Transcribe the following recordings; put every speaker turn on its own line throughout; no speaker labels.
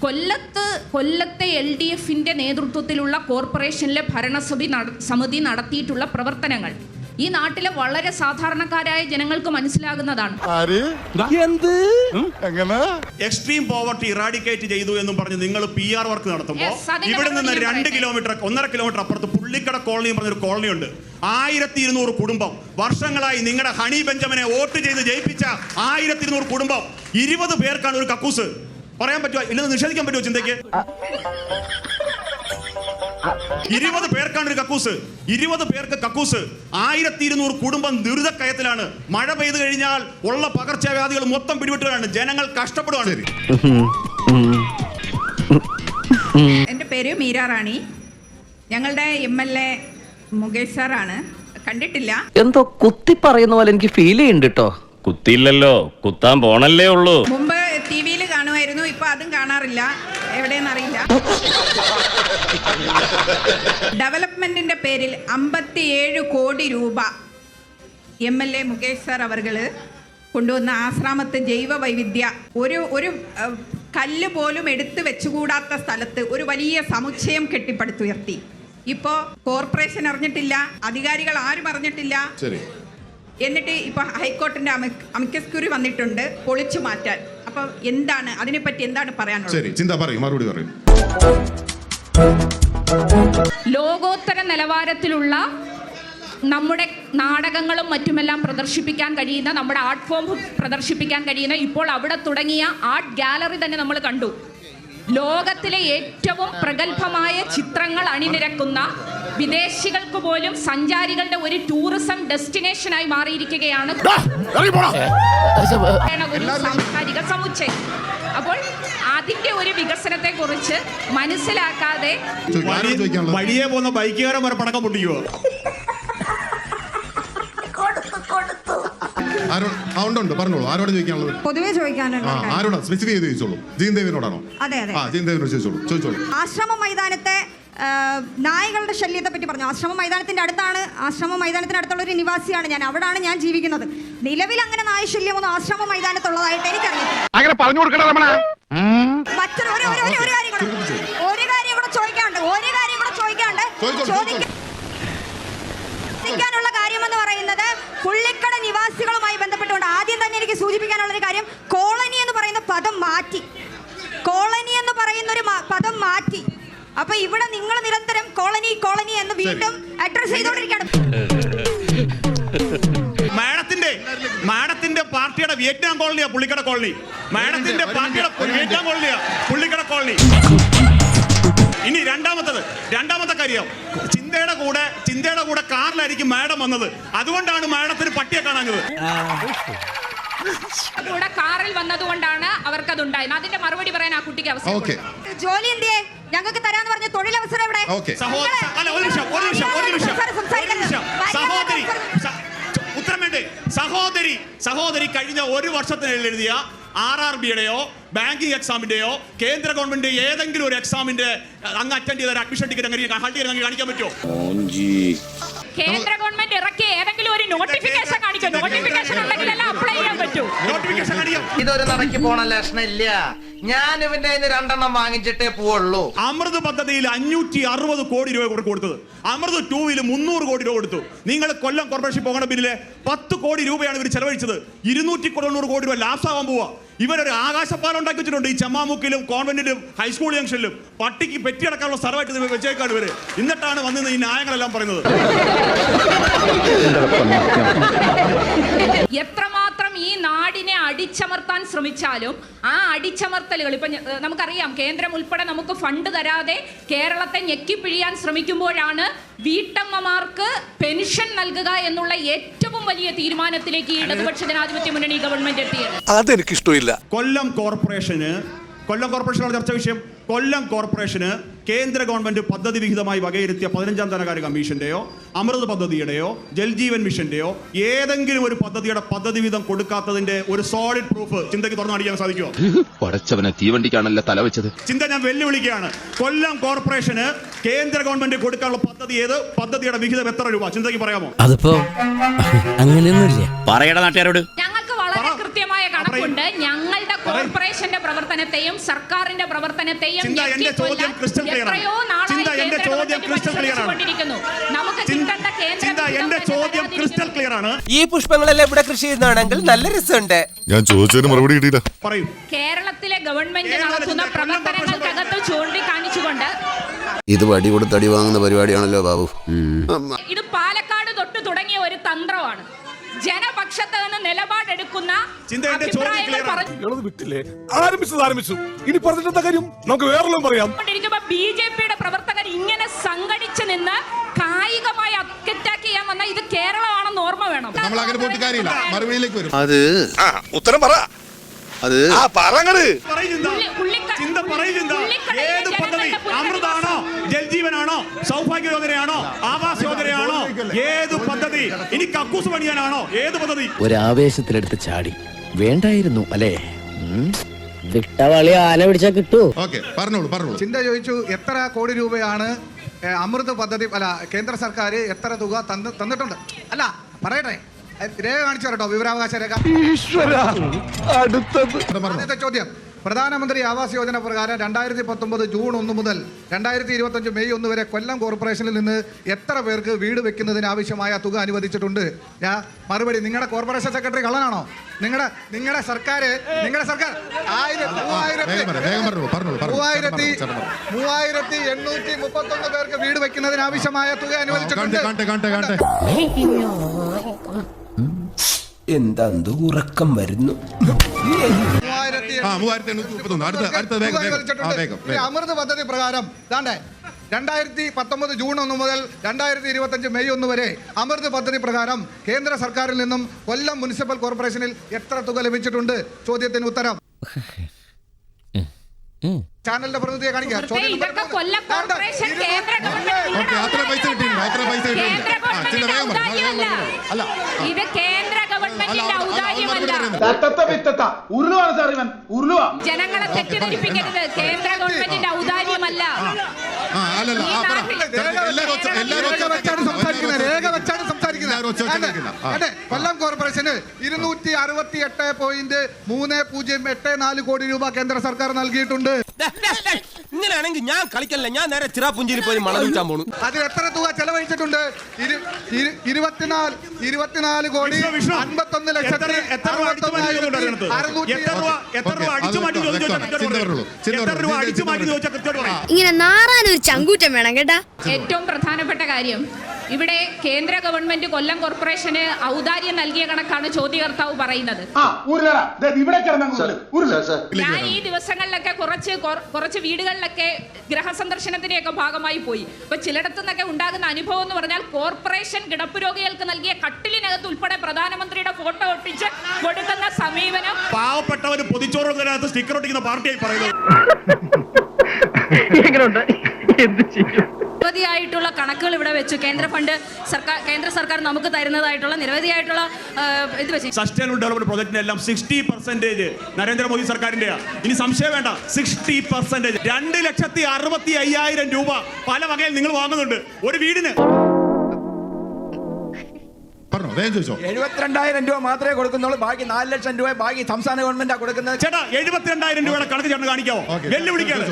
കൊല്ലത്ത് കൊല്ലത്തെ L D എഫിന്റെ നേതൃത്വത്തിലുള്ള കോർപ്പറേഷനിലെ ഭരണസമിതി നട- സമിതി നടത്തിയിട്ടുള്ള പ്രവർത്തനങ്ങൾ. ഈ നാട്ടിലെ വളരെ സാധാരണക്കാരായ ജനങ്ങൾക്ക് മനസ്സിലാകുന്നതാണ്.
എക്സ്ട്രീം പോവർട്ടി ഇറാഡിക്കേറ്റ് ചെയ്തു എന്നും പറഞ്ഞ് നിങ്ങൾ പി ആർ വർക്ക് നടത്തുമ്പോൾ
Yes,
ഇവിടെ നിന്ന് രണ്ട് കിലോമീറ്റർ ഒന്നര കിലോമീറ്റർ അപ്പുറത്ത് പുള്ളിക്കട കോളനി എന്ന് പറഞ്ഞൊരു കോളനി ഉണ്ട്. ആയിരത്തി ഇരുന്നൂറ് കുടുംബം. വർഷങ്ങളായി നിങ്ങളുടെ ഹണി ബെഞ്ചമിനെ വോട്ട് ചെയ്ത് ജയിപ്പിച്ച ആയിരത്തി ഇരുന്നൂറ് കുടുംബം. ഇരുപത് പേർക്കാണ് ഒരു കക്കൂസ്. പറയാൻ പറ്റുമോ? ഇല്ലെന്ന് നിഷേധിക്കാൻ പറ്റുമോ ചിന്തയ്ക്ക്? ഇരുപത് പേർക്കാണ് ഒരു കക്കൂസ്. ഇരുപത് പേർക്ക് കക്കൂസ്. ആയിരത്തി ഇരുന്നൂറ് കുടുംബം ദുരിതക്കയത്തിലാണ്. മഴ പെയ്തു കഴിഞ്ഞാൽ ഉള്ള പകർച്ചവ്യാധികൾ മൊത്തം പിടിപെട്ടുകയാണ് ജനങ്ങൾ കഷ്ടപ്പെടുകയാണ്
എന്റെ പേര് മീര റാണി. ഞങ്ങളുടെ എം എൽ എ മുകേഷ് സാറാണ്. കണ്ടിട്ടില്ല.
എന്തോ കുത്തി പറയുന്ന പോലെ എനിക്ക് ഫീൽ ചെയ്യുന്നുണ്ട് കേട്ടോ
കുത്തിയില്ലല്ലോ. കുത്താൻ പോണല്ലേ ഉള്ളൂ.
മുമ്പ് കാണുമായിരുന്നു ഇപ്പൊ അതും കാണാറില്ല. എവിടെയെന്നറിയില്ല ഡെവലപ്മെന്റിന്റെ പേരിൽ അമ്പത്തിയേഴ് കോടി രൂപ M L A Mukesh sir അവർകൾ കൊണ്ടുവന്ന ആശ്രാമത്ത് ജൈവ വൈവിധ്യ. ഒരു ഒരു കല്ല് പോലും എടുത്തു വെച്ചുകൂടാത്ത സ്ഥലത്ത് ഒരു വലിയ സമുച്ചയം കെട്ടിപ്പടുത്തുയർത്തി. ഇപ്പോ കോർപ്പറേഷൻ അറിഞ്ഞിട്ടില്ല അധികാരികൾ ആരും അറിഞ്ഞിട്ടില്ല. എന്നിട്ട് ഇപ്പൊ ഹൈക്കോർട്ടിന്റെ അമിക്കസ്ക്യൂറി വന്നിട്ടുണ്ട് പൊളിച്ചു മാറ്റാൻ. അപ്പൊ എന്താണ് അതിനെപ്പറ്റി എന്താണ് പറയാനുള്ളത്?
ശരി ചിന്ത പറയും മറുപടി പറയും.
ലോകോത്തര നിലവാരത്തിലുള്ള നമ്മുടെ നാടകങ്ങളും മറ്റുമെല്ലാം പ്രദർശിപ്പിക്കാൻ കഴിയുന്ന നമ്മുടെ ആർട്ട് ഫോം പ്രദർശിപ്പിക്കാൻ കഴിയുന്ന ഇപ്പോൾ അവിടെ തുടങ്ങിയ ആർട്ട് ഗാലറി തന്നെ നമ്മൾ കണ്ടു. ലോകത്തിലെ ഏറ്റവും പ്രഗത്ഭമായ ചിത്രങ്ങൾ അണിനിരക്കുന്ന വിദേശികൾക്ക് പോലും സഞ്ചാരികളുടെ ഒരു ടൂറിസം ഡെസ്റ്റിനേഷനായി മാറിയിരിക്കുകയാണ്. സാംസ്കാരിക സമുച്ചയം. അപ്പോൾ അതിന്റെ ഒരു വികസനത്തെ കുറിച്ച് മനസ്സിലാക്കാതെ
വഴിയെ പോകുന്ന ബൈക്കുകാരൻ വരെ പടക്കം പൊട്ടിക്കുവോ?
ആരോട് ആ ഉണ്ട് ഉണ്ട് പറഞ്ഞോളൂ. ആരോട് ചോദിക്കാനുള്ളത്?
പൊതുവെ ചോദിക്കാനുള്ള
ആ
ഒരു കാര്യം.
ആരോടാ? സ്പെസിഫൈ ചെയ്ത് ചോദിച്ചോളൂ. ജീൻ ദേവിനോടാണോ
അതെ അതെ.
ആ ജീൻ ദേവിനോട് ചോദിച്ചോളൂ. ചോദിച്ചോളൂ.
ആശ്രമ മൈതാനത്തെ നായകളുടെ ശല്യത്തെ പറ്റി പറഞ്ഞു. ആശ്രമ മൈതാനത്തിന്റെ അടുത്താണ്. ആശ്രമ മൈതാനത്തിന്റെ അടുത്തുള്ള ഒരു നിവാസിയാണ് ഞാൻ. അവിടാണ് ഞാൻ ജീവിക്കുന്നത്. നിലവിൽ അങ്ങനെ നായ ശല്യമൊന്നും ആശ്രമ മൈതാനത്തുള്ളതായിട്ട് എനിക്കറിയാം
അങ്ങനെ പറഞ്ഞു കൊടുക്കണ രമണ.
മറ്റൊരു ഒരു ഒരു ഒരു- ഒരു കാര്യം കൂടെ ഒരു കാര്യം കൂടെ ചോദിക്കാണ്ട്. ഒരു കാര്യം കൂടെ ചോദിക്കാണ്ട്
ചോദിച്ചോളൂ,
ചോദിക്കാനുള്ള കാര്യം എന്ന് പറയുന്നത് പുള്ളിക്കട നിവാസികളുമായി ബന്ധപ്പെട്ടുകൊണ്ട് ആദ്യം തന്നെ എനിക്ക് സൂചിപ്പിക്കാനുള്ള ഒരു കാര്യം കോളനി എന്ന് പറയുന്ന പദം മാറ്റി. കോളനി എന്ന് പറയുന്ന ഒരു പദം മാറ്റി. അപ്പൊ ഇവിടെ നിങ്ങൾ നിരന്തരം കോളനി കോളനി എന്ന് വീണ്ടും അഡ്രസ് ചെയ്തോണ്ടിരിക്കണം
മാഡത്തിന്റെ മാഡത്തിന്റെ പാർട്ടിയുടെ വിയറ്റ്നാം കോളനിയാ പുള്ളിക്കട കോളനി. മാഡത്തിന്റെ പാർട്ടിയുടെ വിയറ്റ്നാം കോളനിയാ പുള്ളിക്കട കോളനി. ഇനി രണ്ടാമത്തത് രണ്ടാമത്തെ കാര്യം. ചിന്തയുടെ കൂടെ ചിന്തയുടെ കൂടെ കാറിലായിരിക്കും മാഡം വന്നത്. അതുകൊണ്ടാണ് മാഡത്തിന് പട്ടിയെ കാണാഞ്ഞത്.
കൂടെ കാറിൽ വന്നതുകൊണ്ടാണ് അവർക്കതുണ്ടായത്. അതിന്റെ മറുപടി പറയാൻ ആ കുട്ടിക്ക് അവസരം
ഓക്കെ
കൊടുക്കണം.
ജോലി എന്തിയെ? ഞങ്ങൾക്ക് തരാന്ന് പറഞ്ഞ തൊഴിലവസരം എവിടെ?
ഓക്കെ
സഹോദരി അല്ല ഒരു നിമിഷം ഒരു നിമിഷം ഒരു നിമിഷം ഒരു നിമിഷം. സഹോദരി സ- ഉത്തരം വേണ്ടേ? സഹോദരി സഹോദരി കഴിഞ്ഞ ഒരു വർഷത്തിനിടയിൽ എഴുതിയ ആർ ആർ ബിയുടെയോ ബാങ്കിങ് എക്സാമിന്റെയോ കേന്ദ്ര ഗവൺമെന്റ് ഏതെങ്കിലും ഒരു എക്സാമിന്റെ അങ്ങ് അറ്റൻഡ് ചെയ്ത അഡ്മിഷൻ ടിക്കറ്റ് അങ്ങനെ ഹൾട്ടി അങ്ങനെ കാണിക്കാൻ പറ്റുമോ?
കേന്ദ്ര ഗവൺമെന്റ് ഇറക്കിയ ഏതെങ്കിലും ഒരു നോട്ടിഫിക്കേഷൻ കാണിക്കും നോട്ടിഫിക്കേഷൻ ഉണ്ടെങ്കിലല്ല അപ്ലൈ ചെയ്യാൻ പറ്റൂ
നോട്ടിഫിക്കേഷൻ കാണിക്കാം
ഇതൊരു നടക്കി പോണ ലക്ഷണം ഇല്ല ഞാൻ ഇവന്റെ രണ്ടെണ്ണം വാങ്ങിച്ചിട്ടേ പോവുള്ളൂ.
അമൃത് പദ്ധതിയിൽ അഞ്ഞൂറ്റി അറുപത് കോടി രൂപ കൊടു- കൊടുത്തത്. അമൃത് ടൂവിൽ മുന്നൂറ് കോടി രൂപ കൊടുത്തു. നിങ്ങൾ കൊല്ലം കോർപ്പറേഷൻ പോകണ ബില്ലിലെ പത്ത് കോടി രൂപയാണ് ഇവർ ചെലവഴിച്ചത്. ഇരുന്നൂറ്റി തൊണ്ണൂറ് കോടി രൂപ ലാഭമാവാൻ പോവാ. ഇവരൊരു ആകാശപ്പാലം ഉണ്ടാക്കി വെച്ചിട്ടുണ്ട് ഈ ചമ്മാമുക്കിലും കോൺവെന്റിലും ഹൈസ്കൂൾ ജംഗ്ഷനിലും പട്ടിക്ക് പെറ്റിയടക്കാനുള്ള സ്ഥലമായിട്ട് വെച്ചേക്കാണ് ഇവർ. എന്നിട്ടാണ് വന്നിരുന്നത് ഈ ന്യായങ്ങളെല്ലാം പറയുന്നത്.
എത്രമാത്രം ഈ നാടിനെ അടിച്ചമർത്താൻ ശ്രമിച്ചാലും ആ അടിച്ചമർത്തലുകൾ ഇപ്പം നമുക്കറിയാം കേന്ദ്രം ഉൾപ്പെടെ നമുക്ക് ഫണ്ട് തരാതെ കേരളത്തെ ഞെക്കിപ്പിഴിയാൻ ശ്രമിക്കുമ്പോഴാണ് വീട്ടമ്മമാർക്ക് പെൻഷൻ നൽകുക എന്നുള്ള ഏറ്റവും വലിയ തീരുമാനത്തിലേക്ക് ഈ ഇടതുപക്ഷ ജനാധിപത്യ മുന്നണി ഗവൺമെന്റ് എത്തിയത്.
അതെനിക്കിഷ്ടമില്ല.
കൊല്ലം കോർപ്പറേഷന് കൊല്ലം കോർപ്പറേഷനുള്ള ചർച്ച വിഷയം. കൊല്ലം കോർപ്പറേഷന് കേന്ദ്ര ഗവൺമെന്റ് പദ്ധതി വിഹിതമായി വകയിരുത്തിയ പതിനഞ്ചാം ധനകാര്യ കമ്മീഷന്റെയോ അമൃത് പദ്ധതിയുടെയോ ജൽജീവൻ മിഷന്റെയോ ഏതെങ്കിലും ഒരു പദ്ധതിയുടെ പദ്ധതി വിഹിതം കൊടുക്കാത്തതിന്റെ ഒരു സോളിഡ് പ്രൂഫ് ചിന്തയ്ക്ക് തുറന്നടിക്കാൻ സാധിക്കുമോ?
പടച്ചവനെ തീവണ്ടിക്കാണല്ലോ തല വെച്ചത്
ചിന്ത ഞാൻ വെല്ലുവിളിക്കുകയാണ്. കൊല്ലം കോർപ്പറേഷന് കേന്ദ്ര ഗവൺമെന്റ് കൊടുക്കാനുള്ള പദ്ധതി ഏത്? പദ്ധതിയുടെ വിഹിതം എത്ര രൂപ? ചിന്തയ്ക്ക് പറയാമോ?
അതിപ്പോ അങ്ങനെയൊന്നുമില്ല.
പറയണ നാട്ടുകാരോട്.
ഞങ്ങൾക്ക് വളരെ കൃത്യമായ കണക്കുണ്ട്. ഞങ്ങളുടെ കോർപ്പറേഷന്റെ പ്രവർത്തനത്തെയും സർക്കാരിന്റെ പ്രവർത്തനത്തെയും. എത്രയോ
ഈ പുഷ്പങ്ങളെല്ലാം ഇവിടെ കൃഷി ചെയ്യുന്നതാണെങ്കിൽ നല്ല രസമുണ്ട്.
ഞാൻ ചോദിച്ചതിന് മറുപടി കിട്ടിയില്ല.
പറയൂ.
കേരളത്തിലെ ഗവൺമെന്റ് നടത്തുന്ന പ്രവർത്തനങ്ങൾക്കകത്ത് ചൂണ്ടിക്കാണിച്ചുകൊണ്ട്
ഇത് വടി കൊടുത്ത് അടി വാങ്ങുന്ന പരിപാടിയാണല്ലോ ബാബു.
ഇത് പാലക്കാട് തൊട്ട് തുടങ്ങിയ ഒരു തന്ത്രമാണ്. ജനപക്ഷത്ത് നിന്ന് നിലപാടെടുക്കുന്ന
വിട്ടില്ലേ? ആരംഭിച്ചത് ആരംഭിച്ചു. ഇനി പറഞ്ഞിട്ടെന്താ കാര്യം? നമുക്ക് വേറെല്ലാം പറയാം.
കൊണ്ടിരിക്കുമ്പോ ബി ജെ പിയുടെ പ്രവർത്തകർ ഇങ്ങനെ സംഘടിച്ചു നിന്ന് കായികമായി അറ്റാക്ക് ചെയ്യാൻ വന്ന ഇത് കേരളമാണെന്ന് ഓർമ്മ വേണം.
നമ്മൾ അങ്ങനെ പോയിട്ട് കാര്യമില്ല. മറുപടിയിലേക്ക് വരും.
അത്
ഉത്തരം പറ.
അത്
ആ പറങ്ങട്.
ചിന്ത
ഉള്ളി- ഉള്ളിക്ക-
ചിന്ത പറയൂ ചിന്ത
ഉള്ളിക്കടയിലെ
ഏത് പദ്ധതി? അമൃതാണോ? ജൽജീവനാണോ? സൗഭാഗ്യ യോജനയാണോ ആവാസ് യോജനയാണോ ഏത് പദ്ധതി? ഇനി കക്കൂസ് പണിയാനാണോ? ഏത് പദ്ധതി?
ഒരാവേശത്തിലെടുത്ത് ചാടി. വേണ്ടായിരുന്നു അല്ലേ? വിട്ടവളി ആന പിടിച്ചാ കിട്ടൂ.
ഓക്കെ പറഞ്ഞോളൂ പറഞ്ഞോളൂ.
ചിന്ത ചോദിച്ചു എത്ര കോടി രൂപയാണ് അമൃത് പദ്ധതി അല്ല കേന്ദ്ര സർക്കാർ എത്ര തുക തന്നിട്ടുണ്ട്? അല്ല പറയട്ടെ. രേഖ കാണിച്ചു കേട്ടോ വിവരാവകാശ രേഖ.
അടുത്തത്.
ആദ്യത്തെ ചോദ്യം. പ്രധാനമന്ത്രി ആവാസ് യോജന പ്രകാരം രണ്ടായിരത്തി പത്തൊമ്പത് ജൂൺ ഒന്ന് മുതൽ രണ്ടായിരത്തി ഇരുപത്തഞ്ച് മെയ് ഒന്ന് വരെ കൊല്ലം കോർപ്പറേഷനിൽ നിന്ന് എത്ര പേർക്ക് വീട് വെക്കുന്നതിന് ആവശ്യമായ തുക അനുവദിച്ചിട്ടുണ്ട്? ഞാൻ മറുപടി നിങ്ങളുടെ കോർപ്പറേഷൻ സെക്രട്ടറി കള്ളനാണോ? നിങ്ങളുടെ നിങ്ങളുടെ സർക്കാർ നിങ്ങളുടെ സർക്കാർ മൂവായിരത്തി. മൂവായിരത്തി എണ്ണൂറ്റി മുപ്പത്തൊന്ന് പേർക്ക് വീട് വെക്കുന്നതിന് ആവശ്യമായ തുക അനുവദിച്ചിട്ടുണ്ട്.
കാണട്ടെ കാണട്ടെ കാണട്ടെ
എന്താ ഉറക്കം വരുന്നു
അമൃത് പദ്ധതി പ്രകാരം ദാണ്ടേ രണ്ടായിരത്തി പത്തൊമ്പത് ജൂൺ ഒന്ന് മുതൽ രണ്ടായിരത്തി ഇരുപത്തഞ്ച് മെയ് ഒന്ന് വരെ അമൃത് പദ്ധതി പ്രകാരം കേന്ദ്ര സർക്കാരിൽ നിന്നും കൊല്ലം മുനിസിപ്പൽ കോർപ്പറേഷനിൽ എത്ര തുക ലഭിച്ചിട്ടുണ്ട്? ചോദ്യത്തിന് ഉത്തരം. ചാനലിന്റെ പ്രതിനിധിയെ കാണിക്കാം. ചോദ്യം
ഉരുളുവാണ് സാർ ഇവൻ. ഉരുളുവാ.
ജനങ്ങളെ തെറ്റിദ്ധരിപ്പിക്കരുത്. കേന്ദ്ര ഗവൺമെന്റിന്റെ ഔദാര്യമല്ല.
രേഖ വെച്ചാണ് സംസാരിക്കുന്നത്. രേഖ വെച്ചാണ്
ആ.
കൊല്ലം കോർപ്പറേഷന് ഇരുന്നൂറ്റി അറുപത്തി എട്ട് പോയിന്റ് മൂന്ന് പൂജ്യം എട്ട് നാല് കോടി രൂപ കേന്ദ്ര സർക്കാർ നൽകിയിട്ടുണ്ട്.
ഇങ്ങനെയാണെങ്കിൽ ഞാൻ കളിക്കല്ല? ഞാൻ നേരെ ചിറാപ്പുഞ്ചിരി പോയി മണം വിൽക്കാൻ പോണു.
അതിൽ എത്ര തുക ചെലവഴിച്ചിട്ടുണ്ട്? ഇരു- ഇരു- ഇരുപത്തിനാല് ഇരുപത്തിനാല് കോടി. അൻപത്തൊന്ന്
എത്ര
ലക്ഷത്തി
അത്
ഇങ്ങനെ നാറാനൊരു ചങ്കൂറ്റം വേണം കേട്ടാ?
ഏറ്റവും പ്രധാനപ്പെട്ട കാര്യം ഇവിടെ കേന്ദ്ര ഗവൺമെന്റ് കൊല്ലം കോർപ്പറേഷന് ഔദാര്യം നൽകിയ കണക്കാണ് ചോദ്യകർത്താവ് പറയുന്നത്. ഞാൻ ഈ ദിവസങ്ങളിലൊക്കെ കുറച്ച് കുറച്ച് വീടുകളിലൊക്കെ ഗ്രഹസന്ദർശനത്തിന്റെയൊക്കെ ഭാഗമായി പോയി. അപ്പൊ ചിലയിടത്തു നിന്നൊക്കെ ഉണ്ടാകുന്ന അനുഭവം എന്ന് പറഞ്ഞാൽ കോർപ്പറേഷൻ കിടപ്പ് രോഗികൾക്ക് നൽകിയ കട്ടിലിനകത്ത് ഉൾപ്പെടെ പ്രധാനമന്ത്രിയുടെ ഫോട്ടോ ഒട്ടിച്ച് കൊടുക്കുന്ന സമീപനം.
പാവപ്പെട്ടവന് പൊതിച്ചോറുകൾക്ക് സ്റ്റിക്കർ ഒട്ടിക്കുന്ന പാർട്ടിയായി പറയുന്നത്.
നിരവധിയായിട്ടുള്ള കണക്കുകൾ ഇവിടെ വെച്ചു. കേന്ദ്ര ഫണ്ട് സർക്കാർ കേന്ദ്ര സർക്കാർ നമുക്ക് തരുന്നതായിട്ടുള്ള നിരവധിയായിട്ടുള്ള ഇത് വെച്ചു.
സസ്റ്റൈനബിൾ ഡെവലപ്മെന്റ് പ്രോജക്റ്റിനെല്ലാം സിക്സ്റ്റി പെർസെന്റേജ് നരേന്ദ്രമോദി സർക്കാരിന്റെ ഇനി സംശയം വേണ്ട. സിക്സ്റ്റി പെർസെന്റേജ് രണ്ട് ലക്ഷത്തി അറുപത്തി അയ്യായിരം രൂപ പല വകയിൽ നിങ്ങൾ വാങ്ങുന്നുണ്ട്. ഒരു വീടിന്.
പറഞ്ഞോ വേഗം ചോദിച്ചോ.
എഴുപത്തിരണ്ടായിരം രൂപ മാത്രമേ കൊടുക്കുന്നുള്ളൂ. ബാക്കി നാല് ലക്ഷം രൂപ ബാക്കി സംസ്ഥാന ഗവൺമെന്റാ കൊടുക്കുന്നത്.
ചേട്ടാ എഴുപത്തിരണ്ടായിരം രൂപയുടെ കണക്ക് ചേട്ടൻ കാണിക്കാമോ
ഓക്കേ.
വെല്ലുവിളിക്കാതെ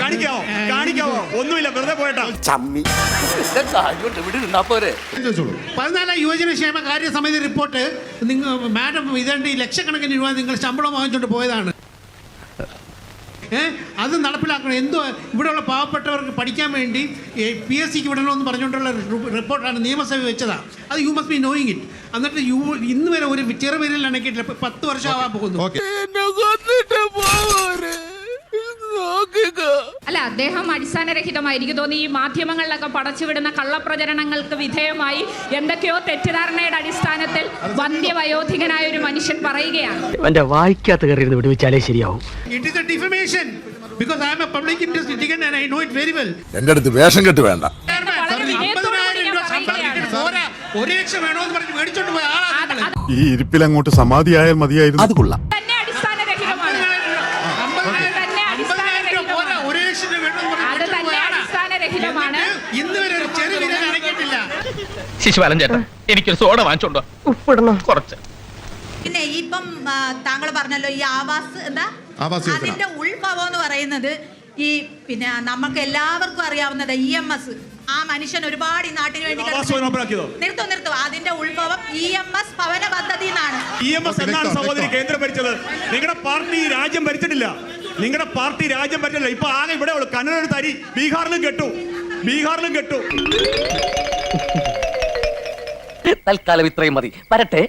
കാണിക്കാവോ? കാണിക്കാവോ? ഒന്നുമില്ല വെറുതെ പോയേട്ടാ.
വേഗം ചോദിച്ചോളൂ.
പതിനാലാം യുവജനക്ഷേമ കാര്യസമിതി റിപ്പോർട്ട് നിങ്ങൾ മാഡം ഇതേണ്ട ഈ ലക്ഷക്കണക്കിന് രൂപ നിങ്ങൾ ശമ്പളം വാങ്ങിച്ചുകൊണ്ട് പോയതാണ്. ഏഹ് അത് നടപ്പിലാക്കണം. എന്തോ ഇവിടെയുള്ള പാവപ്പെട്ടവർക്ക് പഠിക്കാൻ വേണ്ടി പി എസ് സിക്ക് വിടണമെന്ന് പറഞ്ഞുകൊണ്ടുള്ള റിപ്പോർട്ടാണ് നിയമസഭ വെച്ചതാ. അത് you must be knowing it എന്നിട്ട് യു ഇന്ന് വരെ ഒരു ചെറുപേരിൽ അണക്കിയിട്ടില്ല. പത്ത് വർഷം ആവാൻ പോകുന്നു.
ഓക്കെ
അല്ല അദ്ദേഹം അടിസ്ഥാനരഹിതമായി എനിക്ക് തോന്നി. ഈ മാധ്യമങ്ങളിലൊക്കെ പടച്ചുവിടുന്ന കള്ളപ്രചരണങ്ങൾക്ക് വിധേയമായി എന്തൊക്കെയോ തെറ്റിദ്ധാരണയുടെ അടിസ്ഥാനത്തിൽ വന്ധ്യവയോധികനായ ഒരു മനുഷ്യൻ പറയുകയാണ്.
എന്റെ വായിക്കാത്ത കയറി വിടുവിച്ചാലേ ശരിയാവും.
It is a defamation because I am a public interest and I know it very well
എന്റെ അടുത്ത് വേഷം കെട്ട് വേണ്ട.
ഒരു ലക്ഷം വേണമെന്ന് പറഞ്ഞ് മേടിച്ചോണ്ട് പോയ ആളാണ്
ഈ ഇരിപ്പിൽ അങ്ങോട്ട് സമാധിയായാൽ മതിയായിരുന്നു.
അത് കൊള്ളാം
തന്നെ അടിസ്ഥാനരഹിതമാണ് അത് തന്നെ
അമ്പതിനായിരം രൂപ പോരാ
അടിസ്ഥാനരഹിതമാണ്
ഒരു ലക്ഷം രൂപ വേണമെന്ന് പറഞ്ഞ്
അത്
മേടിച്ചോണ്ട്
തന്നെ
പോയ എന്നിട്ട് ഇന്ന് വരെ ഒരു ചെറുവിരൽ അനക്കിയിട്ടില്ല
ശിശുപാലൻ ചേട്ടാ എനിക്കൊരു സോഡ വാങ്ങിച്ചോണ്ടോ? ഉപ്പിടണം. കുറച്ച്.
പിന്നെ ഇപ്പം താങ്കൾ പറഞ്ഞല്ലോ ഈ ആവാസ് എന്താ?
ആവാസ്
അതിന്റെ ഉൾഭവം എന്ന് പറയുന്നത് ഈ പിന്നെ നമുക്ക് എല്ലാവർക്കും അറിയാവുന്നത് ഇ എം എസ് ആ മനുഷ്യൻ ഒരുപാട് ഈ നാട്ടിന് വേണ്ടി? നിർത്തോ നിർത്തോ. അതിന്റെ ഉത്ഭവം ഇ എം എസ് ഭവന പദ്ധതി എന്നാണ്.
ഇ എം എസ് എന്നാണ് സഹോദരി കേന്ദ്രം ഭരിച്ചത്. നിങ്ങളുടെ പാർട്ടി രാജ്യം ഭരിച്ചിട്ടില്ല. നിങ്ങളുടെ പാർട്ടി രാജ്യം പറ്റില്ല ഇപ്പൊ ആകെ ഇവിടെ ഉള്ളു. കന്നഡ തരി. ബീഹാറിലും കെട്ടു. ബീഹാറിലും കെട്ടു.
തൽക്കാലം ഇത്രയും മതി. വരട്ടെ.